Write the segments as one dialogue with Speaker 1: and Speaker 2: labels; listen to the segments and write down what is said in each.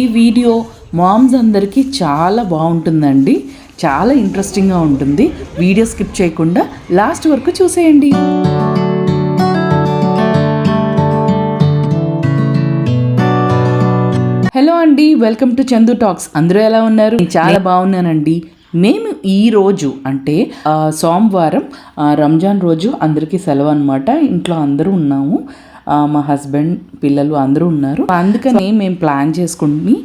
Speaker 1: ఈ video moms అందరికీ చాలా బాగుంటుందండి. చాలా ఇంట్రెస్టింగ్గా ఉంటుంది. వీడియో స్కిప్ చేయకుండా లాస్ట్ వరకు చూసేయండి. హలో అండి. వెల్కమ్ టు చందు టాక్స్ అందరూ ఎలా ఉన్నారు? నేను చాలా బాగున్నానండి. మేము ఈరోజు అంటే సోమవారం రంజాన్ రోజు అందరికీ సెలవు అనమాట ఇంట్లో అందరూ ఉన్నాము. మా హస్బెండ్ పిల్లలు అందరూ ఉన్నారు. అందుకని మేము ప్లాన్ చేసుకుని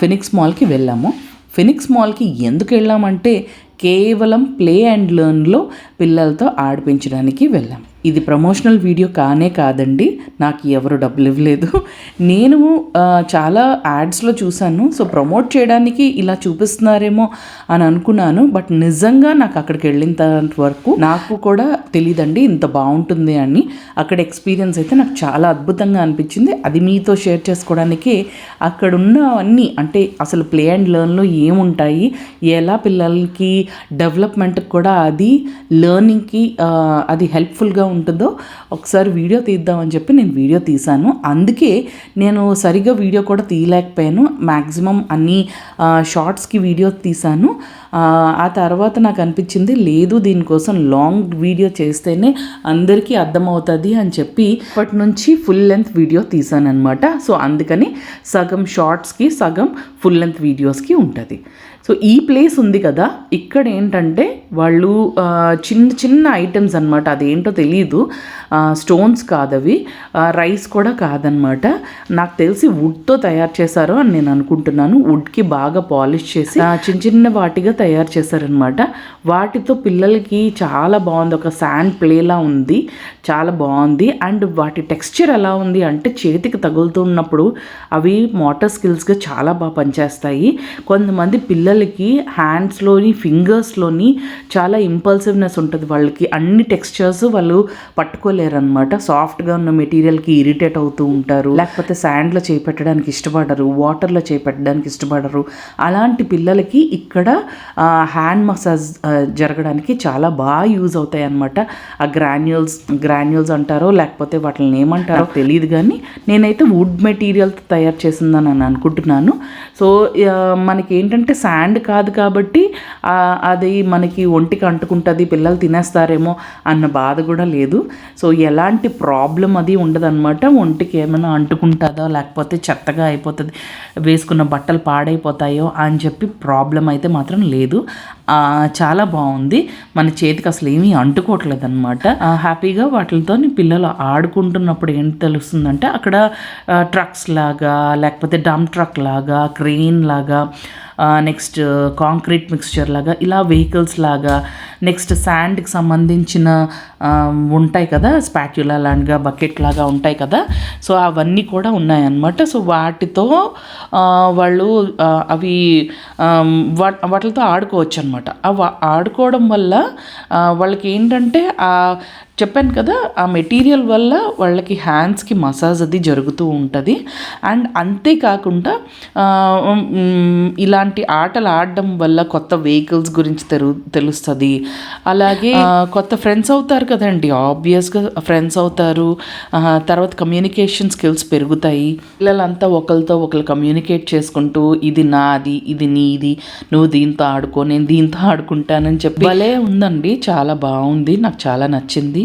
Speaker 1: ఫినిక్స్ మాల్కి వెళ్ళాము. ఫినిక్స్ మాల్కి ఎందుకు వెళ్ళామంటే కేవలం ప్లే అండ్ లెర్న్లో పిల్లలతో ఆడిపించడానికి వెళ్ళాం. ఇది ప్రమోషనల్ వీడియో కానే కాదండి. నాకు ఎవరు డబ్బులు ఇవ్వలేదు. నేను చాలా యాడ్స్లో చూశాను. సో ప్రమోట్ చేయడానికి ఇలా చూపిస్తున్నారేమో అని అనుకున్నాను. బట్ నిజంగా నాకు అక్కడికి వెళ్ళిన వరకు నాకు కూడా తెలియదండి ఇంత బాగుంటుంది అని. అక్కడ ఎక్స్పీరియన్స్ అయితే నాకు చాలా అద్భుతంగా అనిపించింది. అది మీతో షేర్ చేసుకోవడానికి అక్కడ ఉన్నవన్నీ అంటే అసలు ప్లే అండ్ లెర్న్లో ఏముంటాయి? ఎలా పిల్లలకి డెవలప్మెంట్కి కూడా అది లెర్నింగ్కి అది హెల్ప్ఫుల్గా ఉంటుందో ఒకసారి వీడియో తీద్దామని చెప్పి నేను వీడియో తీశాను. అందుకే నేను సరిగ్గా వీడియో కూడా తీయలేకపోయాను. మ్యాక్సిమం అన్ని షార్ట్స్కి వీడియో తీశాను. ఆ, తర్వాత నాకు అనిపించింది లేదు దీనికోసం లాంగ్ వీడియో చేస్తేనే అందరికీ అర్థమవుతుంది అని చెప్పి అప్పటి నుంచి ఫుల్ లెంత్ వీడియో తీసాను అనమాట సో అందుకని సగం షార్ట్స్కి సగం ఫుల్ లెంత్ వీడియోస్కి ఉంటుంది. సో ఈ ప్లేస్ ఉంది కదా ఇక్కడ ఏంటంటే వాళ్ళు చిన్న చిన్న ఐటమ్స్ అనమాట అదేంటో తెలియదు స్టోన్స్ కాదవి. రైస్ కూడా కాదనమాట నాకు తెలిసి వుడ్తో తయారు చేశారు అని నేను అనుకుంటున్నాను. వుడ్కి బాగా పాలిష్ చేసి చిన్న చిన్న వాటిగా తయారు చేశారనమాట వాటితో పిల్లలకి చాలా బాగుంది. ఒక శాండ్ ప్లేలా ఉంది. చాలా బాగుంది. అండ్ వాటి టెక్స్చర్ ఎలా ఉంది అంటే చేతికి తగులుతున్నప్పుడు అవి మోటార్ స్కిల్స్గా చాలా బాగా పనిచేస్తాయి. కొంతమంది పిల్లలు పిల్లలకి హ్యాండ్స్లోని ఫింగర్స్లోని చాలా ఇంపల్సివ్నెస్ ఉంటుంది వాళ్ళకి. అన్ని టెక్స్చర్స్ వాళ్ళు పట్టుకోలేరు అనమాట సాఫ్ట్గా ఉన్న మెటీరియల్కి ఇరిటేట్ అవుతూ ఉంటారు. లేకపోతే శాండ్లో చేపెట్టడానికి ఇష్టపడరు. వాటర్లో చేపెట్టడానికి ఇష్టపడరు. అలాంటి పిల్లలకి ఇక్కడ హ్యాండ్ మసాజ్ జరగడానికి చాలా బాగా యూజ్ అవుతాయి అనమాట ఆ గ్రాన్యూల్స్ గ్రాన్యూల్స్ అంటారో లేకపోతే వాటిని ఏమంటారో తెలియదు కానీ నేనైతే వుడ్ మెటీరియల్తో తయారు చేసిందని నేను అనుకుంటున్నాను. సో మనకి ఏంటంటే శాండ్ కాదు కాబట్టి అది మనకి ఒంటికి అంటుకుంటుంది పిల్లలు తినేస్తారేమో అన్న బాధ కూడా లేదు. సో ఎలాంటి ప్రాబ్లం అది ఉండదన్నమాట. ఒంటికి ఏమైనా అంటుకుంటుందో లేకపోతే చెత్తగా అయిపోతుంది వేసుకున్న బట్టలు పాడైపోతాయో అని చెప్పి ప్రాబ్లం అయితే మాత్రం లేదు. చాలా బాగుంది. మన చేతికి అసలు ఏమీ అంటుకోవట్లేదు అనమాట హ్యాపీగా వాటితో పిల్లలు ఆడుకుంటున్నప్పుడు ఏం తెలుస్తుందంటే అక్కడ ట్రక్స్ లాగా లేకపోతే డంప్ ట్రక్ లాగా క్రెయిన్ లాగా నెక్స్ట్ కాంక్రీట్ మిక్స్చర్ లాగా ఇలా వెహికల్స్ లాగా నెక్స్ట్ శాండ్కి సంబంధించిన ఉంటాయి కదా స్పాట్యులా లాగా బకెట్ లాగా ఉంటాయి కదా. సో అవన్నీ కూడా ఉన్నాయన్నమాట. సో వాటితో వాళ్ళు అవి వా- వాటితో ఆడుకోవచ్చు అనమాట ఆడుకోవడం వల్ల వాళ్ళకి ఏంటంటే ఆ చెప్పాను కదా ఆ మెటీరియల్ వల్ల వాళ్ళకి హ్యాండ్స్కి మసాజ్ అది జరుగుతూ ఉంటుంది. అండ్ అంతేకాకుండా ఇలాంటి ఆటలు ఆడడం వల్ల కొత్త వెహికల్స్ గురించి తెలు తెలుస్తుంది. అలాగే కొత్త ఫ్రెండ్స్ అవుతారు కదండి. ఆబ్వియస్గా ఫ్రెండ్స్ అవుతారు. తర్వాత కమ్యూనికేషన్ స్కిల్స్ పెరుగుతాయి. పిల్లలంతా ఒకరితో ఒకరు కమ్యూనికేట్ చేసుకుంటూ ఇది నాది ఇది నీది నువ్వు దీంతో ఆడుకో నేను దీంతో ఆడుకుంటానని చెప్పి భలే ఉందండి. చాలా బాగుంది. నాకు చాలా నచ్చింది.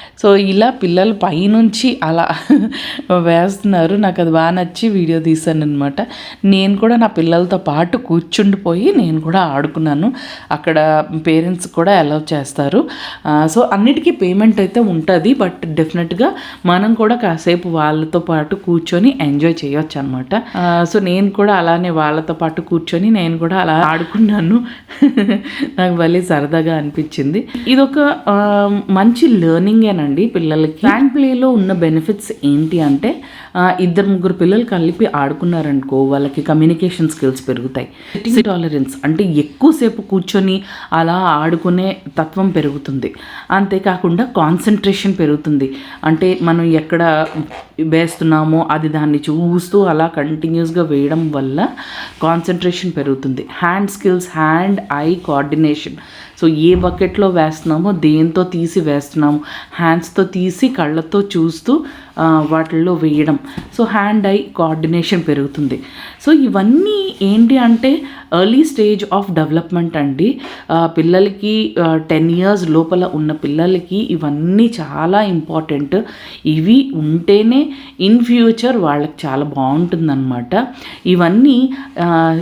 Speaker 1: సో ఇలా పిల్లలు పైనుంచి అలా వేస్తున్నారు. నాకు అది బాగా నచ్చి వీడియో తీశాను అనమాట నేను కూడా నా పిల్లలతో పాటు కూర్చుండిపోయి నేను కూడా ఆడుకున్నాను. అక్కడ పేరెంట్స్ కూడా అలౌ చేస్తారు. సో అన్నిటికీ పేమెంట్ అయితే ఉంటుంది. బట్ డెఫినెట్గా మనం కూడా కాసేపు వాళ్ళతో పాటు కూర్చొని ఎంజాయ్ చేయొచ్చు అనమాట సో నేను కూడా అలానే వాళ్ళతో పాటు కూర్చొని నేను కూడా అలా ఆడుకున్నాను. నాకు భలే సరదాగా అనిపించింది. ఇదొక ఆ, మంచి లెర్నింగేనండి. పిల్లలకి హ్యాండ్ ప్లేలో ఉన్న బెనిఫిట్స్ ఏంటి అంటే ఇద్దరు ముగ్గురు పిల్లలు కలిపి ఆడుకున్నారనుకో వాళ్ళకి కమ్యూనికేషన్ స్కిల్స్ పెరుగుతాయి. టాలరెన్స్ అంటే ఎక్కువసేపు కూర్చొని అలా ఆడుకునే తత్వం పెరుగుతుంది. అంతేకాకుండా కాన్సన్ట్రేషన్ పెరుగుతుంది. అంటే మనం ఎక్కడ వేస్తున్నామో అది దాన్ని చూస్తూ అలా కంటిన్యూస్గా వేయడం వల్ల కాన్సన్ట్రేషన్ పెరుగుతుంది. Hand skills hand eye coordination so ఏ బకెట్లో వేస్తున్నామో దేంతో తీసి వేస్తున్నాము? హ్యాండ్స్తో తీసి కళ్ళతో చూస్తూ వాటిల్లో వేయడం. సో హ్యాండ్ ఐ కోఆర్డినేషన్ పెరుగుతుంది. సో ఇవన్నీ ఏంటి అంటే ఎర్లీ స్టేజ్ ఆఫ్ డెవలప్మెంట్ అండి. పిల్లలకి టెన్ ఇయర్స్ లోపల ఉన్న పిల్లలకి ఇవన్నీ చాలా ఇంపార్టెంట్ ఇవి ఉంటేనే ఇన్ ఫ్యూచర్ వాళ్ళకి చాలా బాగుంటుందన్నమాట. ఇవన్నీ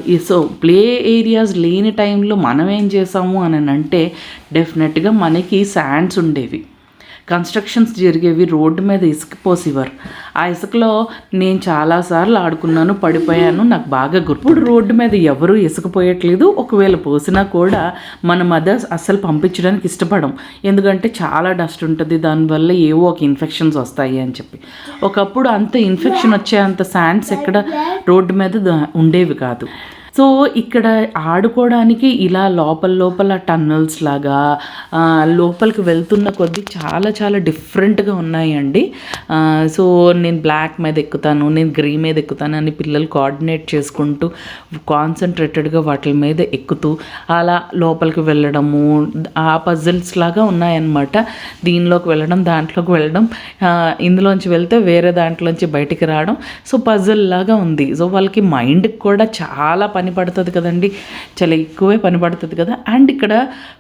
Speaker 1: ఈ- సో ప్లే ఏరియాస్ లేని టైంలో మనం ఏం చేసాము అని అంటే డెఫినెట్గా మనకి శాండ్స్ ఉండేవి. కన్స్ట్రక్షన్స్ జరిగేవి రోడ్డు మీద ఇసుక పోసేవారు. ఆ ఇసుకలో నేను చాలాసార్లు ఆడుకున్నాను పడిపోయాను నాకు బాగా గుర్తు. ఇప్పుడు రోడ్డు మీద ఎవరు ఇసుక పోయట్లేదు ఒకవేళ పోసినా కూడా మన మదర్స్ అస్సలు పంపించడానికి ఇష్టపడం. ఎందుకంటే చాలా డస్ట్ ఉంటుంది దానివల్ల ఏవో ఒక ఇన్ఫెక్షన్స్ వస్తాయి అని చెప్పి. ఒకప్పుడు అంత ఇన్ఫెక్షన్ వచ్చే అంత శాండ్స్ ఎక్కడ రోడ్డు మీద ఉండేవి కాదు. సో ఇక్కడ ఆడుకోవడానికి ఇలా లోపల లోపల టన్నల్స్ లాగా లోపలికి వెళ్తున్న కొద్దీ చాలా చాలా డిఫరెంట్గా ఉన్నాయండి. సో నేను బ్లాక్ మీద ఎక్కుతాను నేను గ్రీ మీద ఎక్కుతాను అని పిల్లలు కోఆర్డినేట్ చేసుకుంటూ కాన్సన్ట్రేటెడ్గా వాటి మీద ఎక్కుతూ అలా లోపలికి వెళ్ళడము ఆ పజిల్స్ లాగా ఉన్నాయన్నమాట. దీనిలోకి వెళ్ళడం దాంట్లోకి వెళ్ళడం ఇందులోంచి వెళ్తే వేరే దాంట్లోంచి బయటికి రావడం. సో పజిల్ లాగా ఉంది. సో వాళ్ళకి మైండ్కి కూడా చాలా పని పని పడుతుంది కదండి. చాలా ఎక్కువే పని పడుతుంది కదా. అండ్ ఇక్కడ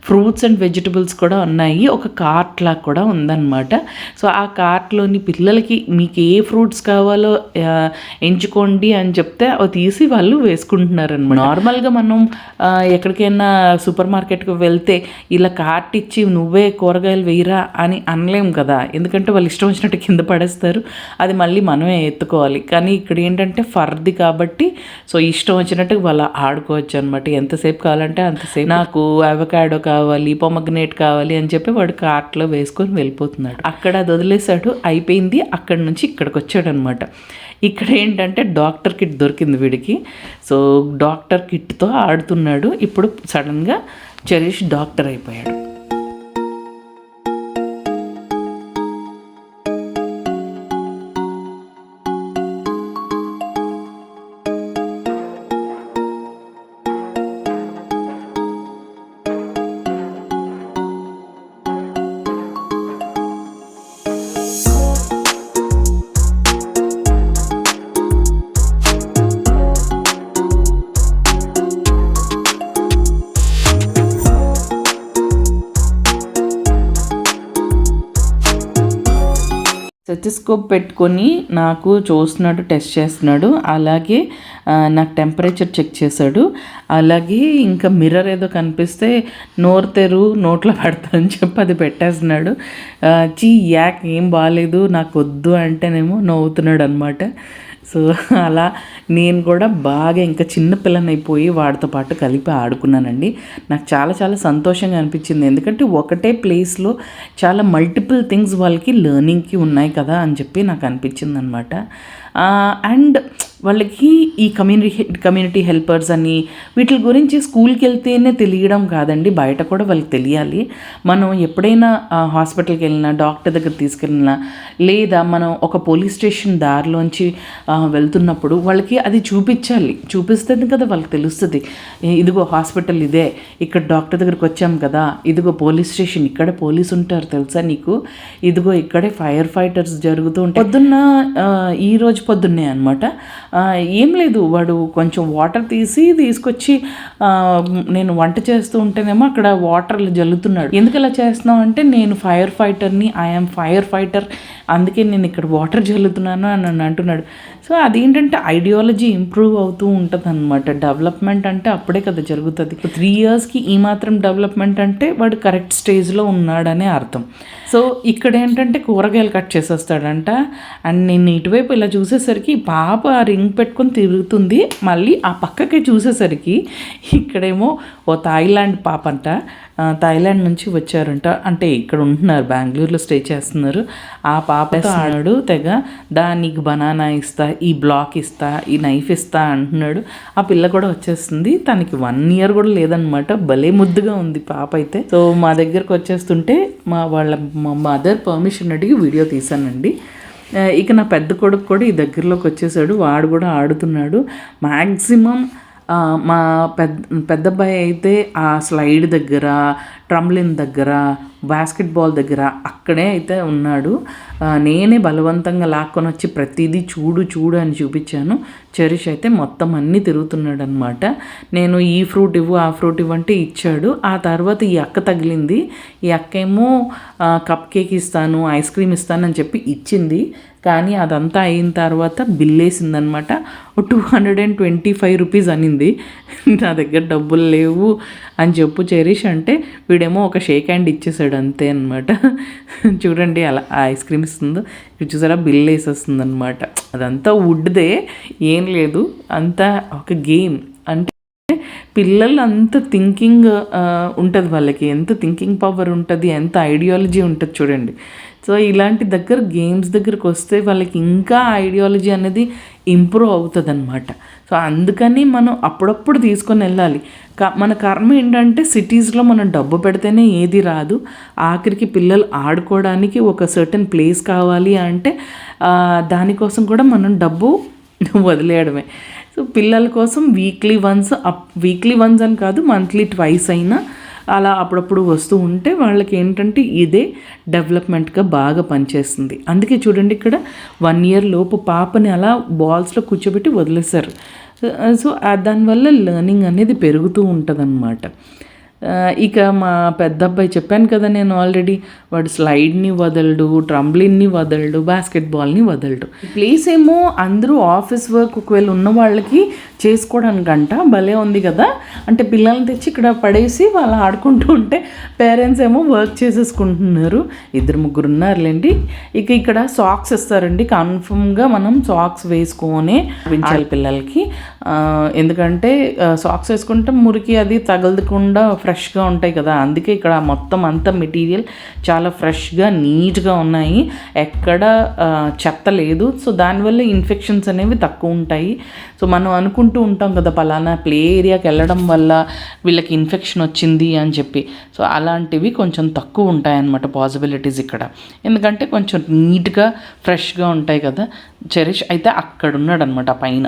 Speaker 1: ఫ్రూట్స్ అండ్ వెజిటబుల్స్ కూడా ఉన్నాయి. ఒక కార్ట్ లాగా కూడా ఉందన్నమాట. సో ఆ కార్ట్లోని పిల్లలకి మీకు ఏ ఫ్రూట్స్ కావాలో ఎంచుకోండి అని చెప్తే అవి తీసి వాళ్ళు వేసుకుంటున్నారు అనమాట నార్మల్గా మనం ఎక్కడికైనా సూపర్ మార్కెట్కి వెళ్తే ఇలా కార్ట్ ఇచ్చి నువ్వే కూరగాయలు వేయరా అని అనలేం కదా. ఎందుకంటే వాళ్ళు ఇష్టం వచ్చినట్టు కింద పడేస్తారు. అది మళ్ళీ మనమే ఎత్తుకోవాలి. కానీ ఇక్కడ ఏంటంటే ఫర్ది కాబట్టి సో ఇష్టం వచ్చినట్టు వాళ్ళు ఆడుకోవచ్చు అనమాట ఎంతసేపు కావాలంటే అంతసేపు. నాకు అవకాడో కావాలి పొమగ్నేట్ కావాలి అని చెప్పి వాడు కార్ట్లో వేసుకొని వెళ్ళిపోతున్నాడు. అక్కడ అది వదిలేశాడు అయిపోయింది. అక్కడి నుంచి ఇక్కడికి వచ్చాడు అనమాట ఇక్కడ ఏంటంటే డాక్టర్ కిట్ దొరికింది వీడికి. సో డాక్టర్ కిట్తో ఆడుతున్నాడు. ఇప్పుడు సడన్గా చరీష్ డాక్టర్ అయిపోయాడు. స్టెథిస్కోప్ పెట్టుకొని నాకు చూస్తున్నాడు టెస్ట్ చేస్తున్నాడు. అలాగే నాకు టెంపరేచర్ చెక్ చేశాడు. అలాగే ఇంకా మిర్రర్ ఏదో కనిపిస్తే నోరు తెరు నోట్లో పెడతానని చెప్పి అది పెట్టేస్తున్నాడు. చీ యాక్ ఏం బాగాలేదు నాకు వద్దు అంటేనేమో నవ్వుతున్నాడు అనమాట సో అలా నేను కూడా బాగా ఇంకా చిన్న పిల్లనైపోయి వాడితో పాటు కలిపి ఆడుకున్నానండి. నాకు చాలా చాలా సంతోషంగా అనిపించింది. ఎందుకంటే ఒకటే ప్లేస్లో చాలా మల్టిపుల్ థింగ్స్ వాళ్ళకి లెర్నింగ్కి ఉన్నాయి కదా అని చెప్పి నాకు అనిపించింది అనమాట అండ్ వాళ్ళకి ఈ కమ్యూనిటీ కమ్యూనిటీ హెల్పర్స్ అని వీటి గురించి స్కూల్కి వెళ్తేనే తెలియడం కాదండి. బయట కూడా వాళ్ళకి తెలియాలి. మనం ఎప్పుడైనా హాస్పిటల్కి వెళ్ళినా డాక్టర్ దగ్గర తీసుకెళ్ళినా లేదా మనం ఒక పోలీస్ స్టేషన్ దారిలోంచి వెళ్తున్నప్పుడు వాళ్ళకి అది చూపించాలి. చూపిస్తుంది కదా వాళ్ళకి తెలుస్తుంది. ఇదిగో హాస్పిటల్ ఇదే. ఇక్కడ డాక్టర్ దగ్గరికి వచ్చాం కదా. ఇదిగో పోలీస్ స్టేషన్. ఇక్కడ పోలీస్ ఉంటారు తెలుసా నీకు? ఇదిగో ఇక్కడే ఫైర్ ఫైటర్స్ జరుగుతూ ఉంటాయి. పొద్దున్న ఈరోజు ఈ రోజు పొద్దున్నే అనమాట ఏం లేదు. వాడు కొంచెం వాటర్ తీసి తీసుకొచ్చి నేను వంట చేస్తూ ఉంటేనేమో అక్కడ వాటర్ జల్లుతున్నాడు. ఎందుకు ఇలా చేస్తున్నావు అంటే నేను ఫైర్ ఫైటర్ని ఐఎమ్ ఫైర్ ఫైటర్ అందుకే నేను ఇక్కడ వాటర్ జల్లుతున్నాను అని నన్ను అంటున్నాడు. సో అదేంటంటే ఐడియాలజీ ఇంప్రూవ్ అవుతూ ఉంటుంది అనమాట డెవలప్మెంట్ అంటే అప్పుడే కదా జరుగుతుంది. త్రీ ఇయర్స్కి ఈ మాత్రం డెవలప్మెంట్ అంటే వాడు కరెక్ట్ స్టేజ్లో ఉన్నాడనే అర్థం. సో ఇక్కడ ఏంటంటే కూరగాయలు కట్ చేసేస్తాడంట. అండ్ నేను ఇటువైపు ఇలా చూసేసరికి పాప ఆ రింగ్ పెట్టుకొని తిరుగుతుంది. మళ్ళీ ఆ పక్కకి చూసేసరికి ఇక్కడేమో ఓ థాయిలాండ్ పాప అంట థాయిలాండ్ నుంచి వచ్చారంట. అంటే ఇక్కడ ఉంటున్నారు బెంగళూరులో స్టే చేస్తున్నారు. ఆ పాపతో ఆడాడు తెగ దా నీకు బనానా ఇస్తా ఈ బ్లాక్ ఇస్తా ఈ నైఫ్ ఇస్తా అంటున్నాడు. ఆ పిల్ల కూడా వచ్చేస్తుంది. తనకి వన్ ఇయర్ కూడా లేదనమాట భలే ముద్దుగా ఉంది పాప అయితే. సో మా దగ్గరకు వచ్చేస్తుంటే మా వాళ్ళ మా మదర్ పర్మిషన్ అడిగి వీడియో తీసానండి ఆ, ఇక నా పెద్ద కొడుకు కూడా ఈ దగ్గరలోకి వచ్చేసాడు. వాడు కూడా ఆడుతున్నాడు. మ్యాక్సిమం మా పెద్ద పెద్ద అబ్బాయి అయితే ఆ స్లైడ్ దగ్గర ట్రంబ్లిన్ దగ్గర బాస్కెట్బాల్ దగ్గర అక్కడే అయితే ఉన్నాడు. నేనే బలవంతంగా లాక్కొని వచ్చి ప్రతిదీ చూడు చూడు అని చూపించాను. చెరిష్ అయితే మొత్తం అన్నీ తిరుగుతున్నాడు అనమాట నేను ఈ ఫ్రూట్ ఇవ్వు ఆ ఫ్రూట్ ఇవ్వు అంటే ఇచ్చాడు. ఆ తర్వాత ఈ అక్క తగిలింది. ఈ అక్క ఏమో కప్ కేక్ ఇస్తాను ఐస్ క్రీమ్ ఇస్తాను అని చెప్పి ఇచ్చింది. కానీ అదంతా అయిన తర్వాత bill వేసిందనమాట two hundred and twenty five rupees అనింది. నా దగ్గర డబ్బులు లేవు అని చెప్పు చెరిష్ అంటే వీడేమో ఒక షేక్ హ్యాండ్ ఇచ్చేసాడు. అంతే అనమాట చూడండి అలా ఐస్ క్రీమ్ ఇస్తుందో ఇది చూసారా? బిల్ వేసేస్తుంది అనమాట అదంతా వుడ్దే ఏం లేదు. అంతా ఒక గేమ్. అంటే పిల్లలు అంత థింకింగ్ ఉంటుంది వాళ్ళకి. ఎంత థింకింగ్ పవర్ ఉంటుంది ఎంత ఐడియాలజీ ఉంటుంది చూడండి. సో ఇలాంటి దగ్గర గేమ్స్ దగ్గరకు వస్తే వాళ్ళకి ఇంకా ఐడియాలజీ అనేది ఇంప్రూవ్ అవుతుంది అనమాట సో అందుకని మనం అప్పుడప్పుడు తీసుకొని వెళ్ళాలి. క మన కర్మ ఏంటంటే సిటీస్లో మనం డబ్బు పెడితేనే ఏది రాదు. ఆఖరికి పిల్లలు ఆడుకోవడానికి ఒక సర్టన్ ప్లేస్ కావాలి అంటే దానికోసం కూడా మనం డబ్బు వదిలేయడమే. సో పిల్లల కోసం weekly once up weekly once అని కాదు మంత్లీ ట్వైస్ అయినా అలా అప్పుడప్పుడు వస్తూ ఉంటే వాళ్ళకి ఏంటంటే ఇదే డెవలప్మెంట్గా బాగా పనిచేస్తుంది. అందుకే చూడండి ఇక్కడ వన్ ఇయర్ లోపు పాపని అలా బాల్స్లో కూర్చోబెట్టి వదిలేశారు. సో దానివల్ల లెర్నింగ్ అనేది పెరుగుతూ ఉంటుంది అన్నమాట ఇక మా పెద్ద అబ్బాయి చెప్పాను కదా నేను ఆల్రెడీ వాడు స్లైడ్ని వదలడు ట్రంబ్లిన్ని వదలడు బాస్కెట్బాల్ని వదలడు. ప్లేస్ ఏమో అందరూ ఆఫీస్ వర్క్ ఒకవేళ ఉన్న వాళ్ళకి చేసుకోవడానికంట భలే ఉంది కదా. అంటే పిల్లల్ని తెచ్చి ఇక్కడ పడేసి వాళ్ళు ఆడుకుంటూ ఉంటే పేరెంట్స్ ఏమో వర్క్ చేసేసుకుంటున్నారు. ఇద్దరు ముగ్గురు ఉన్నారులేండి. ఇక ఇక్కడ సాక్స్ ఇస్తారండి కన్ఫర్మ్గా మనం సాక్స్ వేసుకొని పెంచాలి పిల్లలకి ఎందుకంటే సాక్స్ వేసుకుంటే మురికి అది తగలకుండా ఫ్రెష్గా ఉంటాయి కదా. అందుకే ఇక్కడ మొత్తం అంతా మెటీరియల్ చాలా ఫ్రెష్గా నీట్గా ఉన్నాయి. ఎక్కడ చెత్త లేదు. సో దానివల్ల ఇన్ఫెక్షన్స్ అనేవి తక్కువ ఉంటాయి. సో మనం అనుకుంటూ ఉంటాం కదా పలానా ప్లే ఏరియాకి వెళ్ళడం వల్ల వీళ్ళకి ఇన్ఫెక్షన్ వచ్చింది అని చెప్పి. సో అలాంటివి కొంచెం తక్కువ ఉంటాయన్నమాట పాసిబిలిటీస్ ఇక్కడ. ఎందుకంటే కొంచెం నీట్గా ఫ్రెష్గా ఉంటాయి కదా చెరిష్ అయితే అక్కడ ఉన్నాడు అనమాట పైన.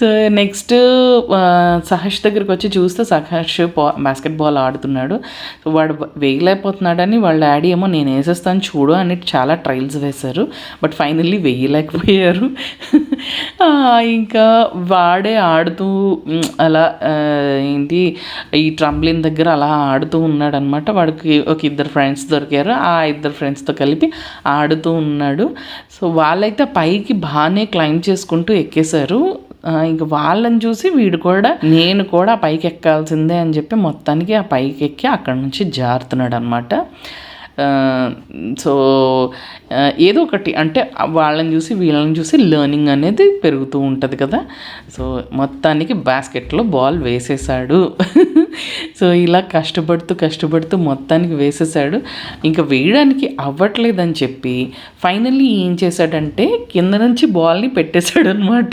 Speaker 1: సో నెక్స్ట్ సహర్ష్ దగ్గరికి వచ్చి చూస్తే సహర్ష్ బాస్కెట్ బాల్ ఆడుతున్నాడు. సో వాడు వేయలేకపోతున్నాడని వాళ్ళ డాడీ ఏమో నేను వేసేస్తాను చూడు అని చాలా ట్రయల్స్ వేశారు. బట్ ఫైనల్లీ వేయలేకపోయారు. ఇంకా వాడే ఆడుతూ అలా ఏంటి ఈ ట్రంబ్లిన్ దగ్గర అలా ఆడుతూ ఉన్నాడు అనమాట వాడికి ఒక ఇద్దరు ఫ్రెండ్స్ దొరికారు. ఆ ఇద్దరు ఫ్రెండ్స్తో కలిపి ఆడుతూ ఉన్నాడు. సో వాళ్ళైతే పైకి బాగానే క్లైంబ్ చేసుకుంటూ ఎక్కేశారు. ఇంక వాళ్ళని చూసి వీడు కూడా నేను కూడా ఆ పైకి ఎక్కాల్సిందే అని చెప్పి మొత్తానికి ఆ పైకి ఎక్కి అక్కడ నుంచి జారుతున్నాడు అనమాట సో ఏదో ఒకటి అంటే వాళ్ళని చూసి వీళ్ళని చూసి లెర్నింగ్ అనేది పెరుగుతూ ఉంటుంది కదా. సో మొత్తానికి బాస్కెట్లో బాల్ వేసేసాడు. సో ఇలా కష్టపడుతూ కష్టపడుతూ మొత్తానికి వేసేసాడు. ఇంకా వేయడానికి అవ్వట్లేదని చెప్పి ఫైనల్లీ ఏం చేశాడంటే కింద నుంచి బాల్ని పెట్టేశాడు అనమాట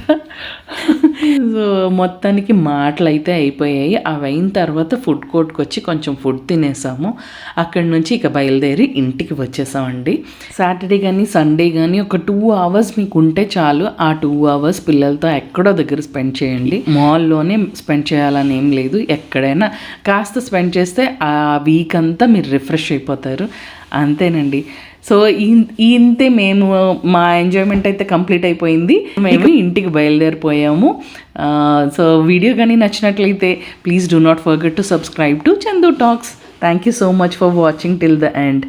Speaker 1: సో మొత్తానికి మాటలు అయితే అయిపోయాయి. అవి అయిన తర్వాత ఫుడ్ కోర్ట్కి వచ్చి కొంచెం ఫుడ్ తినేసాము. అక్కడి నుంచి ఇక బయలుదేరి ఇంటికి వచ్చేసామండి. సాటర్డే కానీ సండే కానీ ఒక టూ అవర్స్ మీకు ఉంటే చాలు. ఆ టూ అవర్స్ పిల్లలతో ఎక్కడో దగ్గర స్పెండ్ చేయండి. మాల్లోనే స్పెండ్ చేయాలని ఏం లేదు. ఎక్కడైనా కాస్త స్పెండ్ చేస్తే ఆ వీక్ అంతా మీరు రిఫ్రెష్ అయిపోతారు. అంతేనండి. సో ఈ- ఇంతే మేము మా ఎంజాయ్మెంట్ అయితే కంప్లీట్ అయిపోయింది. మేము ఇంటికి బయలుదేరిపోయాము. సో వీడియో కానీ నచ్చినట్లయితే please do not forget to subscribe to Chandu talks thank you so much for watching till the end